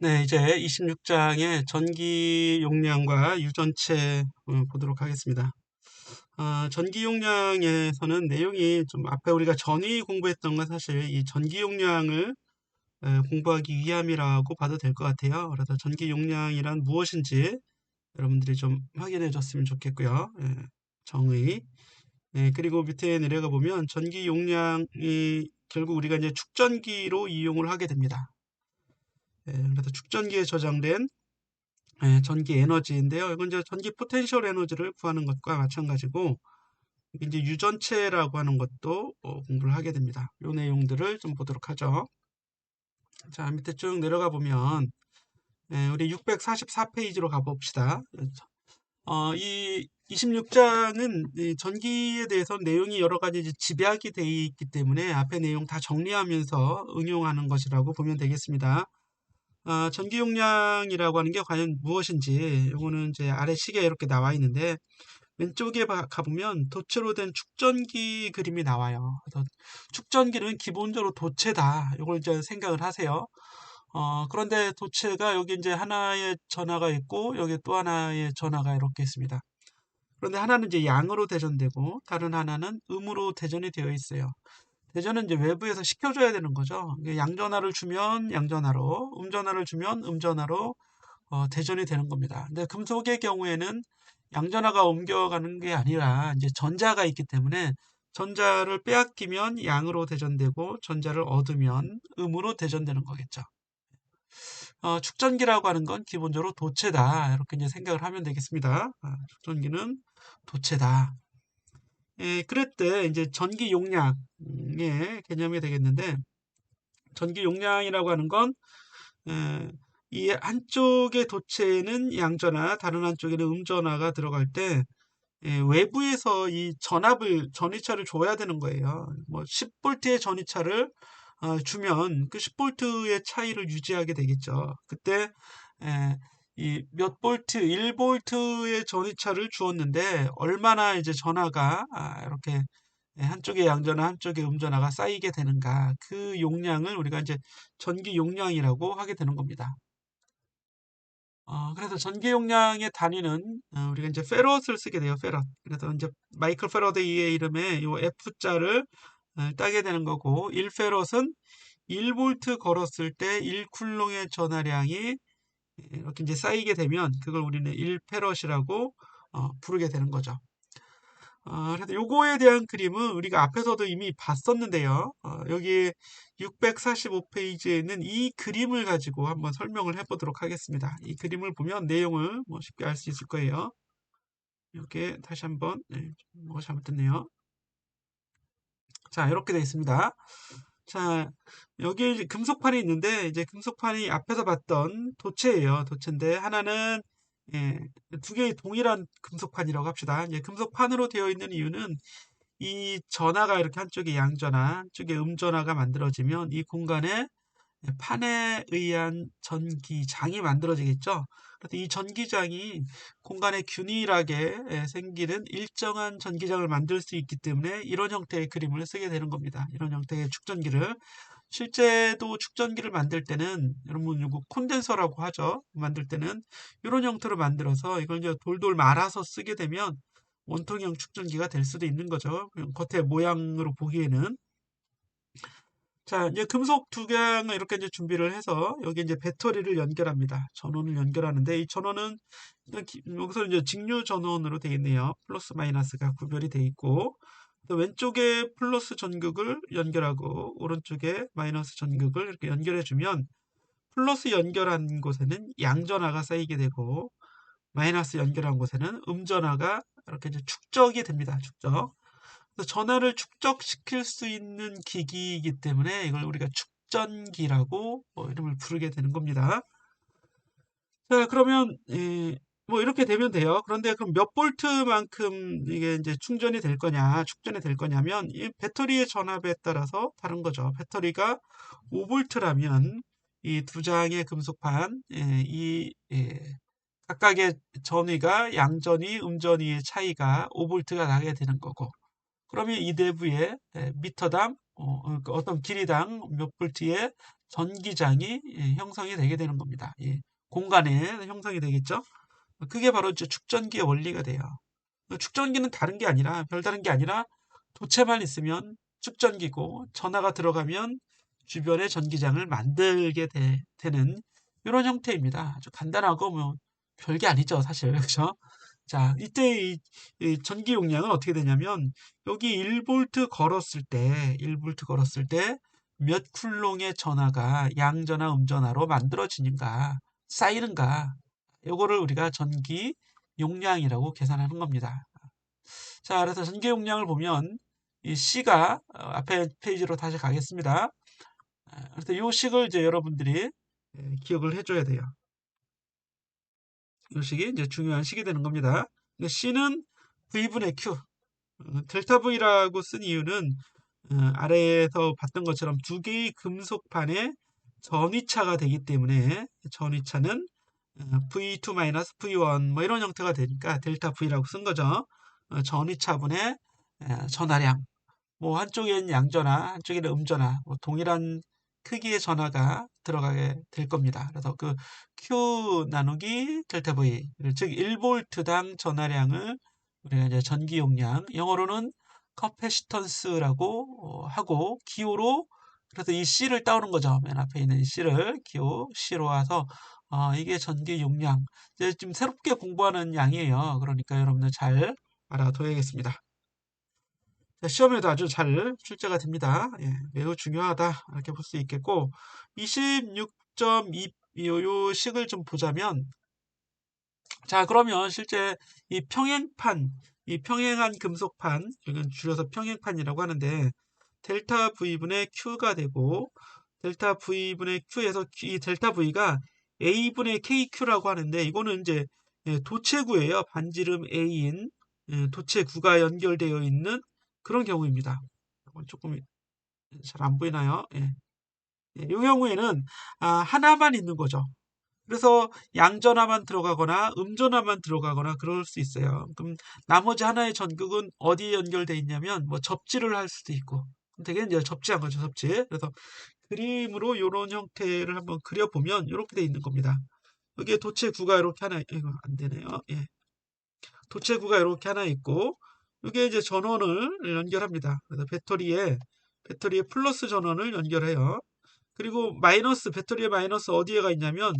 네, 이제 26장의 전기 용량과 유전체 어, 보도록 하겠습니다. 어, 전기 용량에서는 내용이 좀 앞에 우리가 전위 공부했던 건 사실 이 전기 용량을 에, 공부하기 위함이라고 봐도 될 것 같아요. 그래서 전기 용량이란 무엇인지 여러분들이 좀 확인해 줬으면 좋겠고요. 예, 정의. 예, 그리고 밑에 내려가 보면 전기 용량이 결국 우리가 이제 축전기로 이용을 하게 됩니다. 예, 그래서 축전기에 저장된 예, 전기 에너지인데요. 이건 이제 전기 포텐셜 에너지를 구하는 것과 마찬가지고 이제 유전체라고 하는 것도 어, 공부를 하게 됩니다. 이 내용들을 좀 보도록 하죠. 자 밑에 쭉 내려가 보면 예, 우리 644페이지로 가봅시다. 어, 이 26장은 이 전기에 대해서 내용이 여러 가지 집약이 되어 있기 때문에 앞에 내용 다 정리하면서 응용하는 것이라고 보면 되겠습니다. 아, 전기 용량이라고 하는 게 과연 무엇인지 이거는 이제 아래 시계에 이렇게 나와 있는데 왼쪽에 가보면 도체로 된 축전기 그림이 나와요. 그래서 축전기는 기본적으로 도체다. 이걸 이제 생각을 하세요. 어, 그런데 도체가 여기 이제 하나의 전화가 있고 여기 또 하나의 전화가 이렇게 있습니다. 그런데 하나는 이제 양으로 대전되고 다른 하나는 음으로 대전이 되어 있어요. 대전은 이제 외부에서 시켜줘야 되는 거죠. 양전화를 주면 양전화로, 음전화를 주면 음전화로 어, 대전이 되는 겁니다. 근데 금속의 경우에는 양전화가 옮겨가는 게 아니라 이제 전자가 있기 때문에 전자를 빼앗기면 양으로 대전되고 전자를 얻으면 음으로 대전되는 거겠죠. 어, 축전기라고 하는 건 기본적으로 도체다. 이렇게 이제 생각을 하면 되겠습니다. 아, 축전기는 도체다. 예, 그럴 때 이제 전기 용량의 개념이 되겠는데 전기 용량이라고 하는 건 예, 이 한쪽의 도체는 양전화, 다른 한쪽에는 음전화가 들어갈 때 예, 외부에서 이 전압을 전위차를 줘야 되는 거예요. 뭐 10V의 전위차를 어, 주면 그 10V의 차이를 유지하게 되겠죠. 그때 예, 이 몇 볼트, 1볼트의 전위차를 주었는데 얼마나 이제 전화가 아, 이렇게 한쪽에 양전화, 한쪽에 음전화가 쌓이게 되는가 그 용량을 우리가 이제 전기 용량이라고 하게 되는 겁니다. 어, 그래서 전기 용량의 단위는 어, 우리가 이제 페럿을 쓰게 돼요. 페럿. 그래서 이제 마이클 페러데이의 이름에 이 F자를 어, 따게 되는 거고 1페럿은 1볼트 걸었을 때 1쿨롱의 전화량이 이렇게 이제 쌓이게 되면 그걸 우리는 1페럿이라고 어, 부르게 되는 거죠. 어, 그래서 요거에 대한 그림은 우리가 앞에서도 이미 봤었는데요. 어, 여기 645페이지에 있는 이 그림을 가지고 한번 설명을 해보도록 하겠습니다. 이 그림을 보면 내용을 뭐 쉽게 알 수 있을 거예요. 이렇게 다시 한번 네, 뭐가 잘못됐네요. 자 이렇게 되어 있습니다. 자, 여기 금속판이 있는데 이제 금속판이 앞에서 봤던 도체예요. 도체인데 하나는 예, 두 개의 동일한 금속판이라고 합시다. 이제 금속판으로 되어 있는 이유는 이 전화가 이렇게 한쪽에 양전화, 한쪽에 음전화가 만들어지면 이 공간에 판에 의한 전기장이 만들어지겠죠. 그래서 이 전기장이 공간에 균일하게 생기는 일정한 전기장을 만들 수 있기 때문에 이런 형태의 그림을 쓰게 되는 겁니다. 이런 형태의 축전기를 실제도 축전기를 만들 때는 여러분 이거 콘덴서라고 하죠. 만들 때는 이런 형태로 만들어서 이걸 이제 돌돌 말아서 쓰게 되면 원통형 축전기가 될 수도 있는 거죠. 겉에 모양으로 보기에는 자, 이제 금속 두 경을 이렇게 이제 준비를 해서 여기 이제 배터리를 연결합니다. 전원을 연결하는데 이 전원은 여기서 이제 직류 전원으로 되어 있네요. 플러스 마이너스가 구별이 되어 있고 왼쪽에 플러스 전극을 연결하고 오른쪽에 마이너스 전극을 이렇게 연결해 주면 플러스 연결한 곳에는 양전화가 쌓이게 되고 마이너스 연결한 곳에는 음전화가 이렇게 이제 축적이 됩니다. 축적. 전화를 축적시킬 수 있는 기기이기 때문에 이걸 우리가 축전기라고 뭐 이름을 부르게 되는 겁니다. 자, 그러면 예, 뭐 이렇게 되면 돼요. 그런데 그럼 몇 볼트만큼 이게 이제 충전이 될 거냐, 축전이 될 거냐면 이 배터리의 전압에 따라서 다른 거죠. 배터리가 5볼트라면 이 두 장의 금속판 예, 이 예, 각각의 전위가 양전위, 음전위의 차이가 5볼트가 나게 되는 거고 그러면 이 내부에 미터당 어, 그 어떤 길이당 몇 볼트의 전기장이 예, 형성이 되게 되는 겁니다. 예, 공간에 형성이 되겠죠. 그게 바로 축전기의 원리가 돼요. 축전기는 다른 게 아니라 별다른 게 아니라 도체만 있으면 축전기고 전화가 들어가면 주변에 전기장을 만들게 되, 는 이런 형태입니다. 아주 간단하고 뭐 별게 아니죠, 사실. 그렇죠? 자, 이때 이, 이 전기 용량은 어떻게 되냐면 여기 1볼트 걸었을 때 1볼트 걸었을 때 몇 쿨롱의 전하가 양전하, 음전하로 만들어지는가, 쌓이는가. 요거를 우리가 전기 용량이라고 계산하는 겁니다. 자, 그래서 전기 용량을 보면 이 C가 어, 앞에 페이지로 다시 가겠습니다. 아, 그래서 이 식을 이제 여러분들이 예, 기억을 해줘야 돼요. 이 식이 이제 중요한 식이 되는 겁니다. C는 V분의 Q. 어, 델타 V라고 쓴 이유는 어, 아래에서 봤던 것처럼 두 개의 금속판의 전위차가 되기 때문에 전위차는 V2 V1 뭐 이런 형태가 되니까 델타 V라고 쓴 거죠. 전위차분의 전하량. 뭐 한쪽엔 양전화, 한쪽에는 음전화, 뭐 동일한 크기의 전화가 들어가게 될 겁니다. 그래서 그 Q 나누기 델타 V, 즉 1볼트당 전하량을 우리가 이제 전기 용량, 영어로는 커패시턴스라고 하고 기호로 그래서 이 C를 따오는 거죠. 맨 앞에 있는 이 C를 기호 C로 와서 어, 이게 전기 용량. 이제 지금 새롭게 공부하는 양이에요. 그러니까 여러분들 잘 알아둬야겠습니다. 시험에도 아주 잘 출제가 됩니다. 예, 매우 중요하다 이렇게 볼 수 있겠고 26.2 요 식을 좀 보자면 자 그러면 실제 이 평행판 이 평행한 금속판 이건 줄여서 평행판이라고 하는데 델타 V분의 Q가 되고 델타 V분의 Q에서 이 델타 V가 A분의 KQ라고 하는데 이거는 이제 예, 도체구예요. 반지름 A인 예, 도체구가 연결되어 있는 그런 경우입니다. 조금 잘 안 보이나요? 예. 예, 이 경우에는 아, 하나만 있는 거죠. 그래서 양전화만 들어가거나 음전화만 들어가거나 그럴 수 있어요. 그럼 나머지 하나의 전극은 어디에 연결되어 있냐면 뭐 접지를 할 수도 있고 되게 이제 접지한 거죠, 접지. 그래서 그림으로 이런 형태를 한번 그려보면 이렇게 돼 있는 겁니다. 여기에 도체 구가 이렇게 하나, 이거 안 되네요. 예. 도체 구가 이렇게 하나 있고 이게 이제 전원을 연결합니다. 그래서 배터리에 배터리에 플러스 전원을 연결해요. 그리고 마이너스 배터리의 마이너스 어디에가 있냐면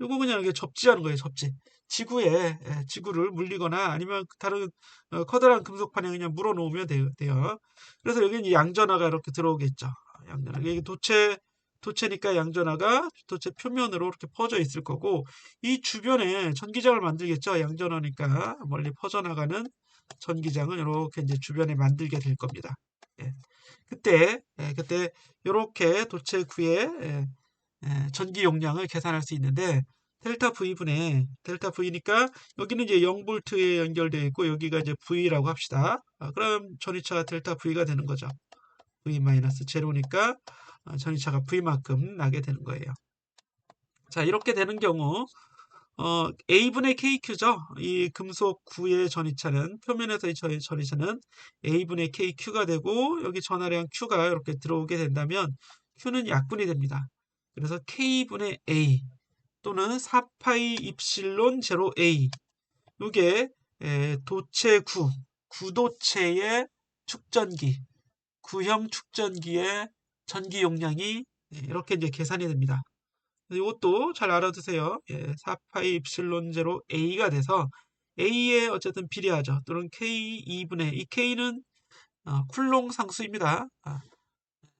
이거 그냥 이렇게 접지하는 거예요. 접지. 지구에 예, 지구를 물리거나 아니면 다른 어, 커다란 금속판에 그냥 물어 놓으면 돼요. 그래서 여기는 양전화가 이렇게 들어오겠죠. 양전화. 이게 도체 도체니까 양전화가 도체 표면으로 이렇게 퍼져 있을 거고 이 주변에 전기장을 만들겠죠. 양전화니까 멀리 퍼져나가는 전기장을 이렇게 이제 주변에 만들게 될 겁니다. 예. 그때 예, 그때 이렇게 도체 구의 예, 예, 전기 용량을 계산할 수 있는데 델타 V분의 델타 V니까 여기는 이제 0볼트에 연결되어 있고 여기가 이제 V라고 합시다. 아, 그럼 전위차가 델타 V가 되는 거죠. V 마이너스 제로니까 아, 전위차가 V만큼 나게 되는 거예요. 자 이렇게 되는 경우 어, A분의 KQ죠. 이 금속 구의 전위차는 표면에서의 전위차는 A분의 KQ가 되고 여기 전하량 Q가 이렇게 들어오게 된다면 Q는 약분이 됩니다. 그래서 K분의 A 또는 4파이 입실론 제로 A 이게 도체구, 구도체의 축전기, 구형 축전기의 전기 용량이 이렇게 이제 계산이 됩니다. 이것도 잘 알아두세요. 예, 4파이 입실론 제로 A가 돼서 A에 어쨌든 비례하죠. 또는 K 2분의 이 K는 어, 쿨롱 상수입니다. 아,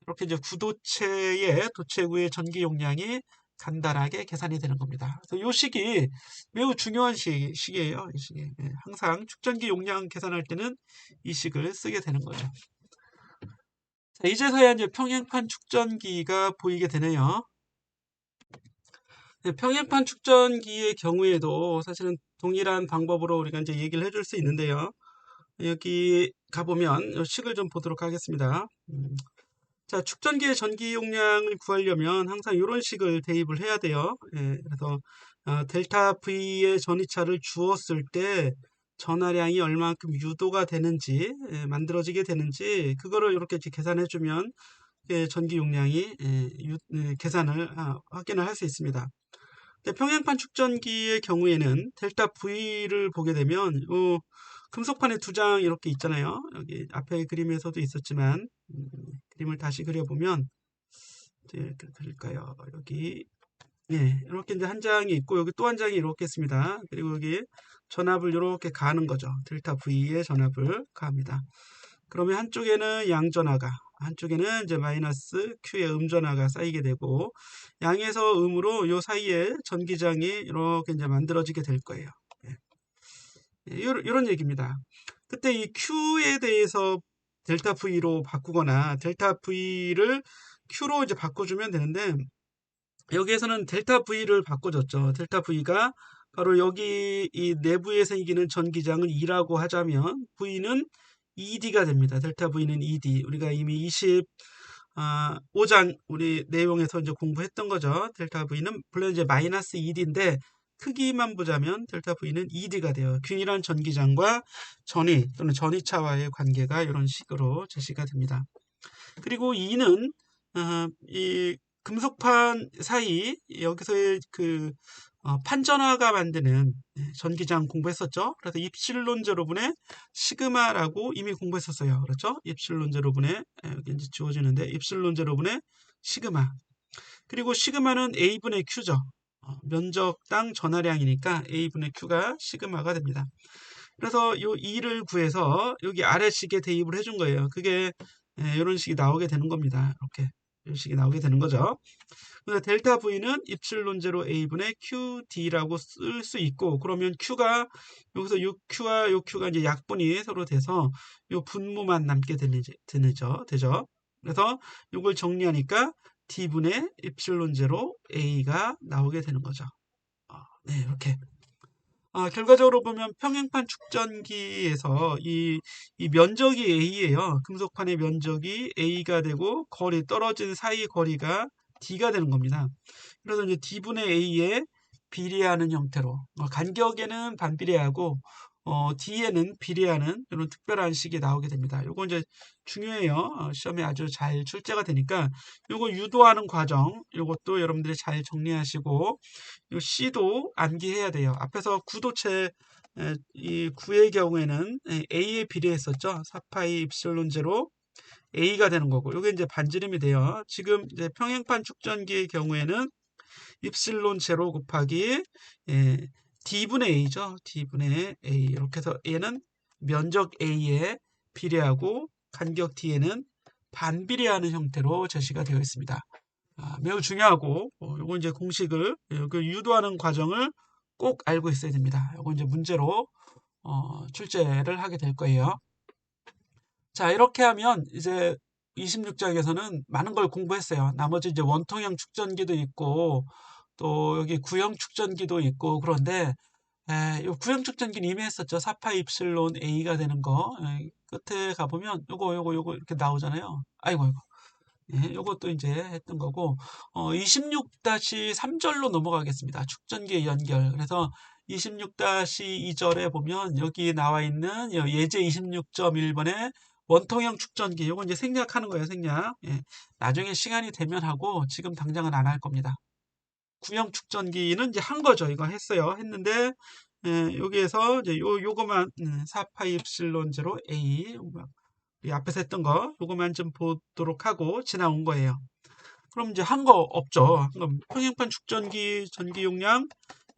이렇게 이제 구도체의 도체구의 전기 용량이 간단하게 계산이 되는 겁니다. 그래서 이 식이 매우 중요한 식, 식이에요. 이 식이. 예, 항상 축전기 용량 계산할 때는 이 식을 쓰게 되는 거죠. 자, 이제서야 이제 평행판 축전기가 보이게 되네요. 네, 평행판 축전기의 경우에도 사실은 동일한 방법으로 우리가 이제 얘기를 해줄 수 있는데요. 여기 가보면 식을 좀 보도록 하겠습니다. 음. 자, 축전기의 전기 용량을 구하려면 항상 이런 식을 대입을 해야 돼요. 예, 그래서 어, 델타 V의 전위차를 주었을 때 전하량이 얼만큼 유도가 되는지 예, 만들어지게 되는지 그거를 이렇게 계산해 주면 예, 전기 용량이 예, 유, 예, 계산을 아, 확인을 할 수 있습니다. 평행판 축전기의 경우에는 델타 V를 보게 되면 요 금속판에 두 장 이렇게 있잖아요. 여기 앞에 그림에서도 있었지만 음, 그림을 다시 그려보면 네, 그릴까요? 여기 예, 이렇게 이제 한 장이 있고 여기 또 한 장이 이렇게 있습니다. 그리고 여기 전압을 이렇게 가는 거죠. 델타 V의 전압을 가합니다. 그러면 한쪽에는 양전하가 한쪽에는 이제 마이너스 Q의 음전하가 쌓이게 되고 양에서 음으로 요 사이에 전기장이 이렇게 이제 만들어지게 될 거예요. 예. 이런, 예, 이런 얘기입니다. 그때 이 Q에 대해서 델타 V로 바꾸거나 델타 V를 Q로 이제 바꿔주면 되는데 여기에서는 델타 V를 바꿔줬죠. 델타 V가 바로 여기 이 내부에 생기는 전기장을 2라고 하자면 V는 ED가 됩니다. 델타 V는 ED. 우리가 이미 20 아, 5장 우리 내용에서 이제 공부했던 거죠. 델타 V는 물론 이제 마이너스 ED인데 크기만 보자면 델타 V는 ED가 돼요. 균일한 전기장과 전위 또는 전위차와의 관계가 이런 식으로 제시가 됩니다. 그리고 E는 어, 이 금속판 사이 여기서의 그 어, 판전화가 만드는 예, 전기장 공부했었죠. 그래서 입실론 제로분의 시그마라고 이미 공부했었어요. 그렇죠? 입실론 제로분의 예, 여기 이제 지워지는데 입실론 제로분의 시그마. 그리고 시그마는 A분의 Q죠. 어, 면적당 전하량이니까 A분의 Q가 시그마가 됩니다. 그래서 요 2를 구해서 여기 아래식에 대입을 해준 거예요. 그게 이런 예, 식이 나오게 되는 겁니다. 이렇게 식이 나오게 되는 거죠. 그래서 델타 V는 입실론 제로 A분의 QD라고 쓸 수 있고 그러면 Q가 여기서 요 Q와 요 Q가 이제 약분이 서로 돼서 요 분모만 남게 되죠. 되죠. 그래서 이걸 정리하니까 D분의 입실론 제로 A가 나오게 되는 거죠. 아, 네, 이렇게. 아, 결과적으로 보면 평행판 축전기에서 이, 이 면적이 A예요. 금속판의 면적이 A가 되고 거리 떨어진 사이 거리가 D가 되는 겁니다. 그래서 이제 D분의 A에 비례하는 형태로 어, 간격에는 반비례하고 어, D에는 비례하는 이런 특별한 식이 나오게 됩니다. 요거 이제 중요해요. 어, 시험에 아주 잘 출제가 되니까 요거 유도하는 과정 요것도 여러분들이 잘 정리하시고 요 C도 암기해야 돼요. 앞에서 구도체 에, 이 9의 경우에는 A에 비례했었죠. 4파이 입실론 제로 A가 되는 거고 이게 이제 반지름이 돼요. 지금 이제 평행판 축전기의 경우에는 입실론 제로 곱하기 예, D분의 A죠. D분의 A 이렇게 해서 얘는 면적 A에 비례하고 간격 D에는 반비례하는 형태로 제시가 되어 있습니다. 아, 매우 중요하고 어, 요거 이제 공식을 그 유도하는 과정을 꼭 알고 있어야 됩니다. 요거 이제 문제로 어, 출제를 하게 될 거예요. 자, 이렇게 하면 이제 26장에서는 많은 걸 공부했어요. 나머지 이제 원통형 축전기도 있고 또 여기 구형 축전기도 있고 그런데 에, 요 구형 축전기는 이미 했었죠. 사파 입실론 A가 되는 거. 에, 끝에 가보면 요거 요거 요거 이렇게 나오잖아요. 아이고 아이고. 예, 요것도 이제 했던 거고 어, 26-3절로 넘어가겠습니다. 축전기의 연결. 그래서 26-2절에 보면 여기 나와 있는 예제 26.1번에 원통형 축전기 요거 이제 생략하는 거예요 생략 예. 나중에 시간이 되면 하고 지금 당장은 안 할 겁니다 구형 축전기는 이제 한 거죠 이거 했어요 했는데 예, 여기에서 이제 요 요거만 4파이 엡실론 제로 A 이 앞에서 했던 거 요거만 좀 보도록 하고 지나온 거예요 그럼 이제 한 거 없죠 평행판 축전기 전기 용량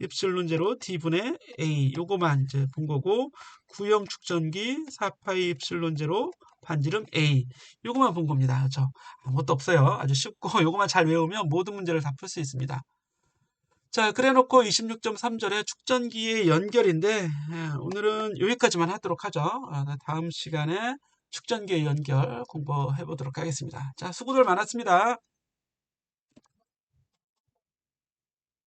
입실론 제로 D분의 A 요거만 이제 본 거고 구형 축전기 4파이 입실론 제로 반지름 A 요거만 본 겁니다. 그렇죠? 아무것도 없어요. 아주 쉽고 요거만 잘 외우면 모든 문제를 다 풀 수 있습니다. 자, 그래 놓고 26.3절에 축전기의 연결인데 예, 오늘은 여기까지만 하도록 하죠. 아, 다음 시간에 축전기의 연결 공부해 보도록 하겠습니다. 자, 수고들 많았습니다.